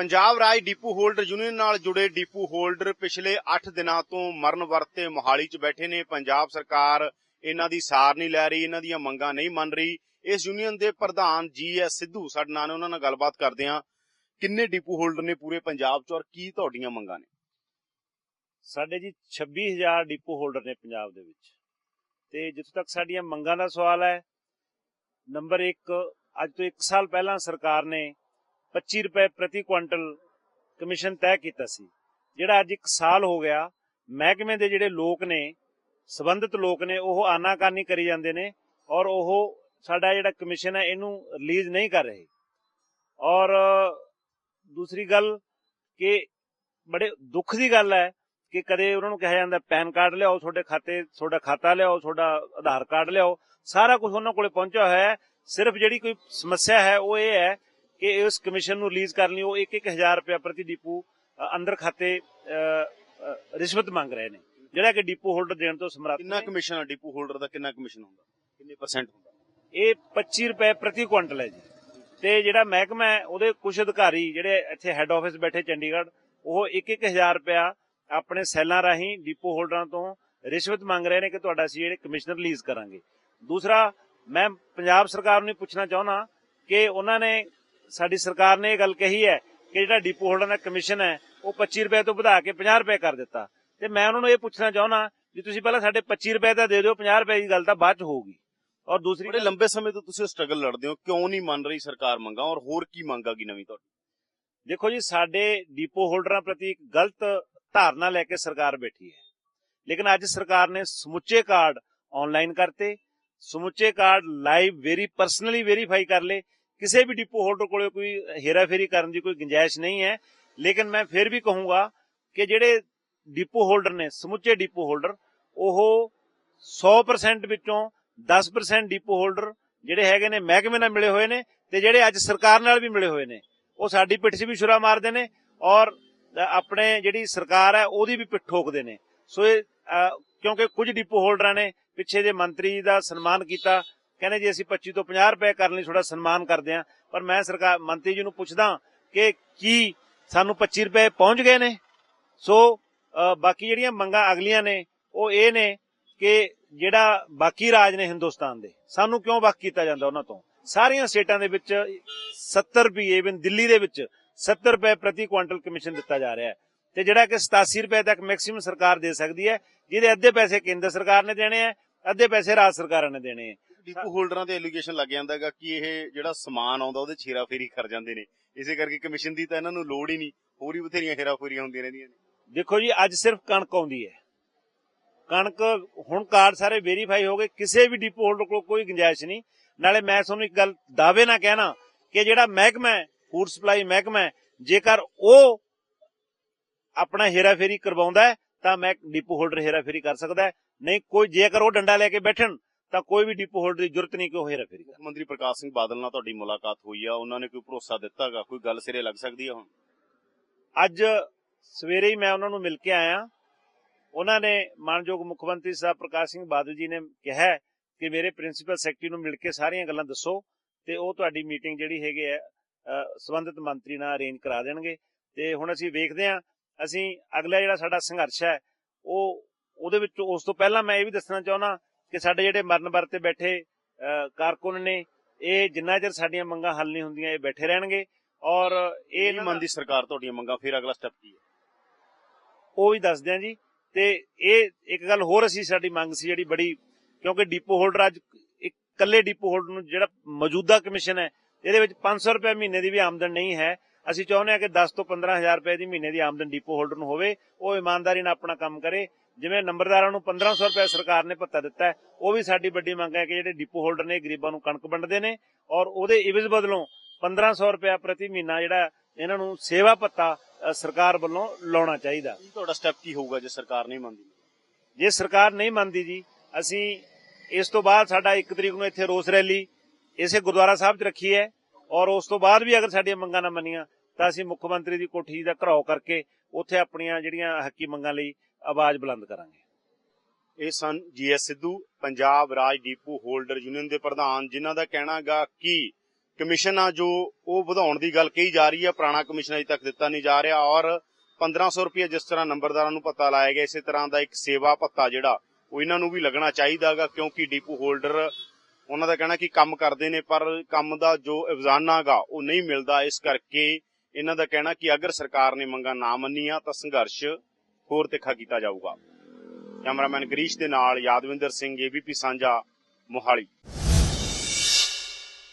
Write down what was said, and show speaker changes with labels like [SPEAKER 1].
[SPEAKER 1] ਪੰਜਾਬ ਰਾਜ depot holder union ਨਾਲ ਜੁੜੇ ਡਿਪੂ ਹੋਲਡਰ ਪਿਛਲੇ 8 ਦਿਨਾਂ ਤੋਂ ਮਰਨ ਵਰਤੇ ਮੋਹਾਲੀ 'ਚ ਬੈਠੇ ਨੇ। ਪੰਜਾਬ ਸਰਕਾਰ ਇਹਨਾਂ ਦੀ ਸਾਰ ਨਹੀਂ ਲੈ ਰਹੀ, ਇਹਨਾਂ ਦੀਆਂ ਮੰਗਾਂ ਨਹੀਂ ਮੰਨ ਰਹੀ। ਇਸ ਯੂਨੀਅਨ ਦੇ ਪ੍ਰਧਾਨ ਜੀ ਐਸ ਸਿੱਧੂ ਸਾਡੇ ਨਾਲ ਉਹਨਾਂ ਨਾਲ ਗੱਲਬਾਤ ਕਰਦੇ ਹਾਂ। ਕਿੰਨੇ ਡਿਪੂ ਹੋਲਡਰ ਨੇ ਪੂਰੇ ਪੰਜਾਬ 'ਚ ਔਰ ਕੀ ਤੁਹਾਡੀਆਂ ਮੰਗਾਂ ਨੇ?
[SPEAKER 2] ਸਾਡੇ ਜੀ 26000 ਡਿਪੂ ਹੋਲਡਰ ਨੇ ਪੰਜਾਬ ਦੇ ਵਿੱਚ। ਤੇ ਜਿੱਥੋਂ ਤੱਕ ਸਾਡੀਆਂ ਮੰਗਾਂ ਦਾ ਸਵਾਲ ਹੈ, ਨੰਬਰ 1 ਅੱਜ ਤੋਂ 1 ਸਾਲ ਪਹਿਲਾਂ ਸਰਕਾਰ ਨੇ 25 ਰੁਪਏ ਪ੍ਰਤੀ ਕੁਇੰਟਲ ਕਮਿਸ਼ਨ ਤੈਅ ਕੀਤਾ ਸੀ। ਜਿਹੜਾ ਅੱਜ 1 ਸਾਲ ਹੋ ਗਿਆ, ਮਹਿਕਮੇ ਦੇ ਜਿਹੜੇ ਲੋਕ ਨੇ, ਸਬੰਧਤ ਲੋਕ ਨੇ, ਉਹ ਆਨਾਕਾਨੀ ਕਰੀ ਜਾਂਦੇ ਨੇ ਔਰ ਉਹ ਸਾਡਾ ਜਿਹੜਾ ਕਮਿਸ਼ਨ ਹੈ, ਇਹਨੂੰ ਰਿਲੀਜ਼ ਨਹੀਂ ਕਰ ਰਹੇ। ਔਰ ਦੂਸਰੀ ਗੱਲ ਕਿ ਬੜੇ ਦੁੱਖ ਦੀ ਗੱਲ ਹੈ ਕਿ ਕਦੇ ਉਹਨਾਂ ਨੂੰ ਕਿਹਾ ਜਾਂਦਾ, ਪੈਨ ਕਾਰਡ ਲਿਆਓ ਤੁਹਾਡੇ ਖਾਤੇ, ਤੁਹਾਡਾ ਖਾਤਾ ਲਿਆਓ, ਤੁਹਾਡਾ ਆਧਾਰ ਕਾਰਡ ਲਿਆਓ, ਸਾਰਾ ਕੁਝ ਉਹਨਾਂ ਕੋਲੇ ਪਹੁੰਚਿਆ ਹੋਇਆ ਹੈ। ਸਿਰਫ ਜਿਹੜੀ ਕੋਈ ਸਮੱਸਿਆ ਹੈ, ਉਹ ਇਹ ਹੈ ਕਿ ਇਸ ਕਮਿਸ਼ਨ ਨੂੰ ਰਿਲੀਜ਼ ਕਰਨ ਲਈ ਉਹ 1-1000 ਰੁਪਏ ਪ੍ਰਤੀ ਡਿਪੂ ਅੰਦਰ ਖਾਤੇ ਰਿਸ਼ਵਤ ਮੰਗ ਰਹੇ ਨੇ। ਜਿਹੜਾ ਕਿ ਡਿਪੂ ਹੋਲਡਰ ਦੇਣ ਤੋਂ ਸਮਰੱਥ
[SPEAKER 1] ਕਿੰਨਾ। ਕਮਿਸ਼ਨ ਆ? ਡਿਪੂ ਹੋਲਡਰ ਦਾ ਕਿੰਨਾ ਕਮਿਸ਼ਨ ਹੁੰਦਾ? ਕਿੰਨੇ ਪਰਸੈਂਟ ਹੁੰਦਾ?
[SPEAKER 2] ਇਹ 25 ਰੁਪਏ ਪ੍ਰਤੀ ਕੁਇੰਟਲ ਹੈ ਜੀ। ਤੇ ਜਿਹੜਾ ਮਹਿਕਮਾ ਹੈ ਉਹਦੇ ਕੁਝ ਅਧਿਕਾਰੀ ਜਿਹੜੇ ਇੱਥੇ ਹੈੱਡ ਆਫਿਸ ਬੈਠੇ ਚੰਡੀਗੜ੍ਹ ਉਹ 1-1000 ਰੁਪਇਆ ਆਪਣੇ ਸੈੱਲਾਂ ਰਾਹੀਂ ਡਿਪੋ ਹੋਲਡਰਾਂ ਤੋਂ ਰਿਸ਼ਵਤ ਮੰਗ ਰਹੇ ਨੇ ਕਿ ਤੁਹਾਡਾ ਅਸੀਂ ਜਿਹੜੇ ਕਮਿਸ਼ਨਰ ਰਿਲੀਜ਼ ਕਰਾਂਗੇ। ਦੂਸਰਾ ਮੈਂ ਪੰਜਾਬ ਸਰਕਾਰ ਨੂੰ ਪੁੱਛਣਾ ਚਾਹੁੰਦਾ ਕਿ ਉਹਨਾਂ ਨੇ ਸਾਡੀ ਸਰਕਾਰ ਨੇ ਇਹ ਗੱਲ ਕਹੀ ਹੈ ਕਿ ਜਿਹੜਾ ਡਿਪੋ ਹੋਲਡਰ ਦਾ ਕਮਿਸ਼ਨ ਹੈ ਉਹ 25 ਰੁਪਏ ਤੋਂ ਵਧਾ ਕੇ 50 ਰੁਪਏ ਕਰ ਦਿੱਤਾ। ਤੇ ਮੈਂ ਉਹਨਾਂ ਨੂੰ ਇਹ ਪੁੱਛਣਾ ਚਾਹੁੰਦਾ ਵੀ ਤੁਸੀਂ ਪਹਿਲਾਂ ਸਾਡੇ 25 ਰੁਪਏ ਤਾਂ ਦੇ ਦਿਓ 50 ਰੁਪਏ ਦੀ ਗੱਲ ਤਾਂ ਬਾਅਦ ਚ ਹੋਊਗੀ। ਔਰ ਦੂਸਰੀ
[SPEAKER 1] ਬੜੇ ਲੰਬੇ ਸਮੇਂ ਤੋਂ ਤੁਸੀਂ ਸਟਰਗਲ ਲੜਦੇ ਹੋ ਕਿਉਂ ਨਹੀਂ ਮੰਨ ਰਹੀ ਸਰਕਾਰ ਮੰਗਾਂ ਔਰ ਹੋਰ ਕੀ ਮੰਗ ਆ ਗਈ ਨਵੀਂ ਤੁਹਾਡੀ?
[SPEAKER 2] ਦੇਖੋ ਜੀ ਸਾਡੇ ਡਿਪੋ ਹੋਲਡਰਾਂ ਪ੍ਰਤੀ ਇੱਕ ਗਲਤ ਧਾਰਨਾ ਲੈ ਕੇ ਸਰਕਾਰ ਬੈਠੀ ਹੈ। ਲੇਕਿਨ ਅੱਜ ਸਰਕਾਰ ਨੇ ਸਮੁੱਚੇ ਕਾਰਡ ਆਨਲਾਈਨ ਕਰਤੇ ਸਮੁੱਚੇ card live very personally verify ਕਰ ਲੇ ਕਿਸੇ ਵੀ ਡਿਪੋ ਹੋਲਡਰ ਕੋਲੇ ਕੋਈ ਹੇਰਾਫੇਰੀ ਕਰਨ ਦੀ ਕੋਈ ਗੁੰਜਾਇਸ਼ ਨਹੀਂ ਹੈ। ਲੇਕਿਨ ਮੈਂ ਫਿਰ ਵੀ ਕਹੂੰਗਾ ਕਿ ਜਿਹੜੇ ਡਿਪੋ ਹੋਲਡਰ ਨੇ, ਸਮੁੱਚੇ ਡਿਪੋ ਹੋਲਡਰ ਉਹ 100% ਵਿੱਚੋਂ 10% ਡਿਪੋ ਹੋਲਡਰ ਜਿਹੜੇ ਹੈਗੇ ਨੇ ਮਹਿਕਮੇ ਨਾਲ ਮਿਲੇ ਹੋਏ ਨੇ ਤੇ ਜਿਹੜੇ ਅੱਜ ਸਰਕਾਰ ਨਾਲ ਵੀ ਮਿਲੇ ਹੋਏ ਨੇ, ਉਹ ਸਾਡੀ ਪਿੱਠ 'ਚ ਵੀ ਛੁਰਾ ਮਾਰਦੇ ਨੇ ਔਰ ਆਪਣੇ ਜਿਹੜੀ ਸਰਕਾਰ ਹੈ ਉਹਦੀ ਵੀ ਪਿੱਠ ਠੋਕਦੇ ਨੇ। ਸੋ ਇਹ ਕਿਉਂਕਿ ਕੁਝ ਡਿਪੋ ਹੋਲਡਰਾਂ ਨੇ ਪਿੱਛੇ ਜੇ ਮੰਤਰੀ ਦਾ ਸਨਮਾਨ ਕੀਤਾ ਕਹਿੰਦੇ ਜੀ ਅਸੀਂ 25 ਤੋਂ 50 ਰੁਪਏ ਕਰਨ ਲਈ ਥੋੜਾ ਸਨਮਾਨ ਕਰਦੇ ਹਾਂ। ਪਰ ਮੈਂ ਸਰਕਾਰ ਮੰਤਰੀ ਜੀ ਨੂੰ ਪੁੱਛਦਾ ਕਿ ਕੀ ਸਾਨੂੰ 25 ਰੁਪਏ ਪਹੁੰਚ ਗਏ ਨੇ? ਸੋ ਬਾਕੀ ਜਿਹੜੀਆਂ ਮੰਗਾਂ ਅਗਲੀਆਂ ਨੇ, ਉਹ ਇਹ ਨੇ ਕਿ ਜਿਹੜਾ ਬਾਕੀ ਰਾਜ ਨੇ ਹਿੰਦੁਸਤਾਨ ਦੇ, ਸਾਨੂੰ ਕਿਉਂ ਵੱਖ ਕੀਤਾ ਜਾਂਦਾ ਉਹਨਾਂ ਤੋਂ? ਸਾਰੀਆਂ ਸਟੇਟਾਂ ਦੇ ਵਿੱਚ 70 ਰੁਪਏ ਇਵਨ ਦਿੱਲੀ ਦੇ ਵਿੱਚ 70 ਰੁਪਏ ਪ੍ਰਤੀ ਕੁਇੰਟਲ ਕਮਿਸ਼ਨ ਦਿੱਤਾ ਜਾ ਰਿਹਾ ਹੈ। ਤੇ ਜਿਹੜਾ ਕਿ 87 ਰੁਪਏ ਤੱਕ ਮੈਕਸਿਮਮ ਸਰਕਾਰ ਦੇ ਸਕਦੀ ਹੈ, ਜਿਹਦੇ ਅੱਧੇ ਪੈਸੇ ਕੇਂਦਰ ਸਰਕਾਰ ਨੇ ਦੇਣੇ ਆ ਅੱਧੇ ਪੈਸੇ ਰਾਜ ਸਰਕਾਰਾਂ ਨੇ ਦੇਣੇ ਆ
[SPEAKER 1] ਡਿਪੂ ਹੋਲਡਰਾਂ ਤੇ ਐਲੀਗੇਸ਼ਨ ਲੱਗ ਜਾਂਦਾ ਕਿ ਇਹ ਜਿਹੜਾ ਸਮਾਨ ਆਉਂਦਾ ਉਹਦੇ ਛੇਰਾ ਫੇਰੀ ਕਰ ਜਾਂਦੇ ਨੇ। ਇਸੇ ਕਰਕੇ ਕਮਿਸ਼ਨ ਦੀ ਤਾਂ ਇਹਨਾਂ ਨੂੰ ਲੋੜ ਹੀ ਨਹੀਂ। ਹੋਰ ਹੀ ਬਥੇਰੀਆਂ ਹੇਰਾ ਫੇਰੀਆਂ ਹੁੰਦੀਆਂ ਰਹਿੰਦੀਆਂ ਨੇ।
[SPEAKER 2] ਦੇਖੋ ਜੀ, ਅੱਜ ਸਿਰਫ ਕਣਕ ਆਉਂਦੀ ਹੈ। ਕਣਕ ਹੁਣ ਕਾਰਡ ਸਾਰੇ ਵੈਰੀਫਾਈ ਹੋ ਗਏ। ਕਿਸੇ ਵੀ ਡਿਪੋ ਹੋਲਡਰ ਕੋਲ ਕੋਈ ਗੁੰਜਾਇਸ਼ ਨਹੀਂ। ਨਾਲੇ ਮੈਂ ਤੁਹਾਨੂੰ ਇੱਕ ਗੱਲ ਦਾਅਵੇ ਨਾਲ ਕਹਿਣਾ ਕਿ ਜਿਹੜਾ ਮਹਿਕਮਾ ਫੂਡ ਸਪਲਾਈ ਮਹਿਕਮਾ ਜੇਕਰ ਉਹ ਆਪਣਾ ਹੇਰਾਫੇਰੀ ਕਰਵਾਉਂਦਾ ਹੈ, ਤਾਂ ਮੈਂ ਡਿਪੋ ਹੋਲਡਰ ਹੇਰਾਫੇਰੀ ਕਰ ਸਕਦਾ ਨਹੀਂ, ਕੋਈ ਜੇਕਰ ਉਹ ਡੰਡਾ ਲੈ ਕੇ ਬੈਠਣ ਤਾਂ ਕੋਈ ਵੀ ਡਿਪੋ ਹੋਲਡਰ ਦੀ ਜ਼ਰੂਰਤ ਨਹੀਂ ਕਿ ਉਹ ਹੇਰਾਫੇਰੀ ਕਰੇ
[SPEAKER 1] ਮੁੱਖ ਮੰਤਰੀ ਪ੍ਰਕਾਸ਼ ਸਿੰਘ ਬਾਦਲ ਨਾਲ ਤੁਹਾਡੀ ਮੁਲਾਕਾਤ ਹੋਈ ਆ ਉਹਨਾਂ ਨੇ ਕੋਈ ਭਰੋਸਾ ਦਿੱਤਾਗਾ? ਕੋਈ ਗੱਲ ਸਿਰੇ ਲੱਗ ਸਕਦੀ ਆ ਹੁਣ?
[SPEAKER 2] ਅੱਜ ਸਵੇਰੇ ਹੀ ਮੈਂ ਉਹਨਾਂ ਨੂੰ ਮਿਲ ਕੇ ਆਇਆ। ਉਹਨਾਂ ਨੇ ਮਾਨਯੋਗ ਮੁੱਖ ਮੰਤਰੀ ਸਾਹਿਬ ਪ੍ਰਕਾਸ਼ ਸਿੰਘ ਬਾਦਲ ਜੀ ਨੇ ਕਿਹਾ ਕਿ ਮੇਰੇ ਪ੍ਰਿੰਸੀਪਲ ਸੈਕਟਰੀ ਨੂੰ ਮਿਲ ਕੇ ਸਾਰੀਆਂ ਗੱਲਾਂ ਦੱਸੋ ਤੇ ਉਹ ਤੁਹਾਡੀ ਮੀਟਿੰਗ ਜਿਹੜੀ ਹੈਗੀ ਹੈ ਅ, ਸੰਬੰਧਿਤ ਮੰਤਰੀ ਨਾਲ ਅਰੇਂਜ ਕਰਾ ਦੇਣਗੇ। ਤੇ ਹੁਣ ਅਸੀਂ ਵੇਖਦੇ ਹਾਂ ਅਸੀਂ ਅਗਲਾ ਜਿਹੜਾ ਸਾਡਾ ਸੰਘਰਸ਼ ਹੈ ਉਹ ਉਹਦੇ ਵਿੱਚ ਉਸ ਤੋਂ ਪਹਿਲਾਂ ਮੈਂ ਇਹ ਵੀ ਦੱਸਣਾ ਚਾਹੁੰਦਾ ਕਿ ਸਾਡੇ ਜਿਹੜੇ ਮਰਨ ਵਰਤੇ ਬੈਠੇ ਕਾਰਕੁਨ ਨੇ ਇਹ ਜਿੰਨਾ ਚਿਰ ਸਾਡੀਆਂ ਮੰਗਾਂ ਹੱਲ ਨਹੀਂ ਹੁੰਦੀਆਂ ਇਹ ਬੈਠੇ ਰਹਿਣਗੇ। ਔਰ ਇਹ ਦਾ-
[SPEAKER 1] ਮੰਨਦੀ ਸਰਕਾਰ ਤੁਹਾਡੀਆਂ ਮੰਗਾਂ ਫਿਰ ਅਗਲਾ ਸਟੈਪ ਕੀ ਹੈ?
[SPEAKER 2] ਉਹ ਵੀ ਦੱਸਦੇ ਆ ਜੀ। ਤੇ ਇਹ ਇੱਕ ਗੱਲ ਹੋਰ ਅਸੀਂ ਸਾਡੀ ਮੰਗ ਸੀ ਜਿਹੜੀ ਬੜੀ ਕਿਉਂਕਿ ਡਿਪੋ ਹੋਲਡਰ ਅੱਜ ਇੱਕ ਇਕੱਲੇ ਡਿਪੋ ਹੋਲਡਰ ਨੂੰ ਜਿਹੜਾ ਮੌਜੂਦਾ ਕਮਿਸ਼ਨ ਹੈ ਇਹਦੇ ਵਿੱਚ 500 ਰੁਪਏ ਮਹੀਨੇ ਦੀ ਵੀ ਆਮਦਨ ਨਹੀਂ ਹੈ। ਅਸੀਂ ਚਾਹੁੰਦੇ ਹਾਂ ਕਿ 10 ਤੋਂ 15000 ਰੁਪਏ ਦੀ ਮਹੀਨੇ ਦੀ ਆਮਦਨ ਡਿਪੋ ਹੋਲਡਰ ਨੂੰ ਹੋਵੇ ਉਹ ਇਮਾਨਦਾਰੀ ਨਾਲ ਆਪਣਾ ਕੰਮ ਕਰੇ। ਜਿਵੇਂ ਨੰਬਰਦਾਰਾਂ ਨੂੰ 1500 ਰੁਪਏ ਸਰਕਾਰ ਨੇ ਭੱਤਾ ਦਿੱਤਾ ਹੈ ਉਹ ਵੀ ਸਾਡੀ ਵੱਡੀ ਮੰਗ ਹੈ ਕਿ ਜਿਹੜੇ ਡਿਪੋ ਹੋਲਡਰ ਨੇ ਗਰੀਬਾਂ ਨੂੰ ਕਣਕ ਵੰਡਦੇ ਨੇ ਔਰ ਉਹਦੇ ਇਵਜ਼ ਬਦਲੋਂ 1500 ਰੁਪਏ ਪ੍ਰਤੀ ਮਹੀਨਾ ਜਿਹੜਾ ਇਹਨਾਂ ਨੂੰ ਸੇਵਾ ਭੱਤਾ ਸਰਕਾਰ ਵੱਲੋਂ ਲਾਉਣਾ ਚਾਹੀਦਾ।
[SPEAKER 1] ਕੀ ਤੁਹਾਡਾ ਸਟੈਪ ਕੀ ਹੋਊਗਾ ਜੇ ਸਰਕਾਰ ਨਹੀਂ ਮੰਨਦੀ?
[SPEAKER 2] ਜੇ ਸਰਕਾਰ ਨਹੀਂ ਮੰਨਦੀ ਜੀ ਅਸੀਂ ਇਸ ਤੋਂ ਬਾਅਦ ਸਾਡਾ 1 ਤਰੀਕ ਨੂੰ ਇੱਥੇ ਰੋਸ ਰੈਲੀ ਇਸੇ ਗੁਰਦੁਆਰਾ ਸਾਹਿਬ 'ਚ ਰੱਖੀ ਹੈ ਔਰ ਉਸ ਤੋਂ ਬਾਅਦ ਵੀ ਅਗਰ ਸਾਡੀਆਂ ਮੰਗਾਂ ਨਾ ਮੰਨੀਆਂ ਤਾਂ ਅਸੀਂ ਮੁੱਖ ਮੰਤਰੀ ਦੀ ਕੋਠੀ ਦਾ ਘਰਾਓ ਕਰਕੇ ਉੱਥੇ ਆਪਣੀਆਂ ਜਿਹੜੀਆਂ ਹੱਕੀ ਮੰਗਾਂ ਲਈ ਆਵਾਜ਼ ਬੁਲੰਦ ਕਰਾਂਗੇ।
[SPEAKER 1] ਇਹ ਸਨ ਜੀਐਸ ਸਿੱਧੂ, ਪੰਜਾਬ ਰਾਜ ਡੀਪੂ ਹੋਲਡਰ ਯੂਨੀਅਨ ਦੇ ਪ੍ਰਧਾਨ, ਜਿਨ੍ਹਾਂ ਦਾ ਕਹਿਣਾਗਾ ਕਿ ਕਮਿਸ਼ਨ ਆ ਜੋ ਉਹ ਵਧਾਉਣ ਦੀ ਗੱਲ ਕਹੀ ਜਾ ਰਹੀ ਹੈ ਪੁਰਾਣਾ ਕਮਿਸ਼ਨ ਅਜੇ ਤੱਕ ਦਿੱਤਾ ਨਹੀਂ ਜਾ ਰਿਹਾ ਔਰ 1500 ਰੁਪਏ ਜਿਸ ਤਰ੍ਹਾਂ ਨੰਬਰਦਾਰਾਂ ਨੂੰ ਪਤਾ ਲਾਇਆ ਗਿਆ, ਇਸੇ ਤਰ੍ਹਾਂ ਦਾ ਇੱਕ ਸੇਵਾ ਭੱਤਾ ਜਿਹੜਾ ਉਹ ਇਹਨਾਂ ਨੂੰ ਵੀ ਲੱਗਣਾ ਚਾਹੀਦਾਗਾ ਕਿਉਂਕਿ ਡੀਪੂ ਹੋਲਡਰ ਉਹਨਾਂ ਦਾ ਕਹਿਣਾ ਕਿ ਕੰਮ ਕਰਦੇ ਨੇ, ਪਰ ਕੰਮ ਦਾ ਜੋ ਇਵਜ਼ਾਨਾਗਾ ਉਹ ਨਹੀਂ ਮਿਲਦਾ, ਇਸ ਕਰਕੇ ਇਹਨਾਂ ਦਾ ਕਹਿਣਾ ਕਿ ਅਗਰ ਸਰਕਾਰ ਨੇ ਮੰਗਾਂ ਨਾ ਮੰਨੀਆਂ ਤਾਂ ਸੰਘਰਸ਼ ਹੋਰ ਤਿੱਖਾ ਕੀਤਾ ਜਾਊਗਾ। ਕੈਮਰਾਮੈਨ ਗਰੀਸ਼ ਦੇ ਨਾਲ ਯਾਦਵਿੰਦਰ ਸਿੰਘ, ਏਬੀਪੀ ਸਾਂਝਾ, ਮੋਹਾਲੀ।